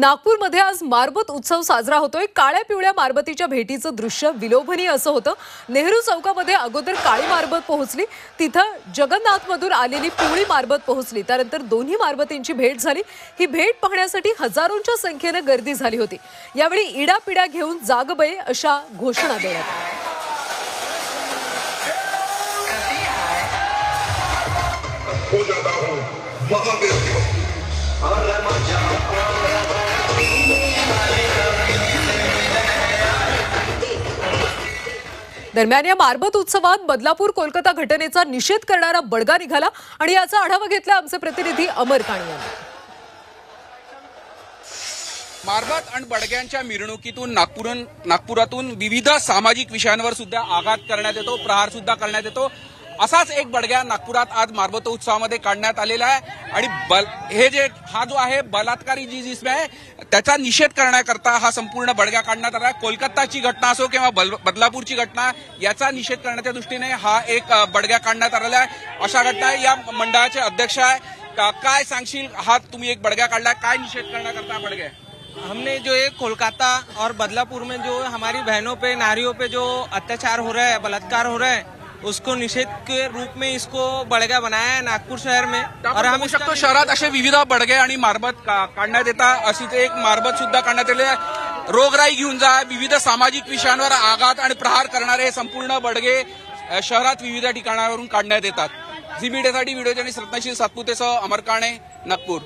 नागपूरमध्ये आज मारबत उत्सव साजरा होतोय. काळ्या पिवळ्या मारबतीच्या भेटीचं दृश्य विलोभनीय असं होतं. नेहरू चौकामध्ये अगोदर काळी मारबत पोहोचली. तिथं जगन्नाथमधून आलेली पिवळी मारबत पोहोचली. त्यानंतर दोन्ही मारबतींची भेट झाली. ही भेट पाहण्यासाठी हजारोंच्या संख्येनं गर्दी झाली होती. यावेळी इडापिडा घेऊन जागबये अशा घोषणा देण्यात आल्या. हो जाता हूँ. दरम्यान या मारबत उत्सवात बदलापूर कोलकाता घटनेचा निषेध करणारा बडगा निघाला आणि याचा आढावा घेतला आमचे प्रतिनिधी अमर काणी यांनी. मारबत आणि बडग्यांच्या मिरवणुकीतून नागपूर नागपुरातून विविध सामाजिक विषयांवर सुद्धा आघात करण्यात येतो प्रहार सुद्धा करण्यात येतो. असाच एक बडग्या नागपुरात आज मारबत उत्सवामध्ये काढण्यात आलेला आहे. आणि बल हे जे हा जो आहे बलात्कारी जी जिसम आहे त्याचा निषेध करण्याकरता हा संपूर्ण बडग्या काढण्यात आला आहे. कोलकाताची घटना असो किंवा बल- बदलापूरची घटना याचा निषेध करण्याच्या दृष्टीने हा एक बडग्या काढण्यात आलेला आहे. अशा घटना या मंडळाचे अध्यक्ष आहे. का- काय सांगशील? हा तुम्ही एक बडग्या काढला काय निषेध करण्याकरता बडग्या हमने जो है कोलकाता और बदलापुर में जो हमारी बहनों पे नारियों पे जो अत्याचार हो रहा है बलात्कार हो रहा है उसको निषेध के रूप में इसको बड़गा बनाया है नागपुर शहर में। और हम शकतो शहरात असे विविध बडगे आणि मारबत का- काढण्यात येतात अशीच एक मारबत सुद्धा काढण्यात आले. रोगराई घेऊन जा विविध सामाजिक विषयांवर आघात आणि प्रहार करणारे हे संपूर्ण बडगे शहरात विविध ठिकाणावरून काढण्यात येतात. झी मीडियासाठी व्हिडिओ जर्नलिस्ट रत्नशील सातपुतेसह अमर काणे नागपूर.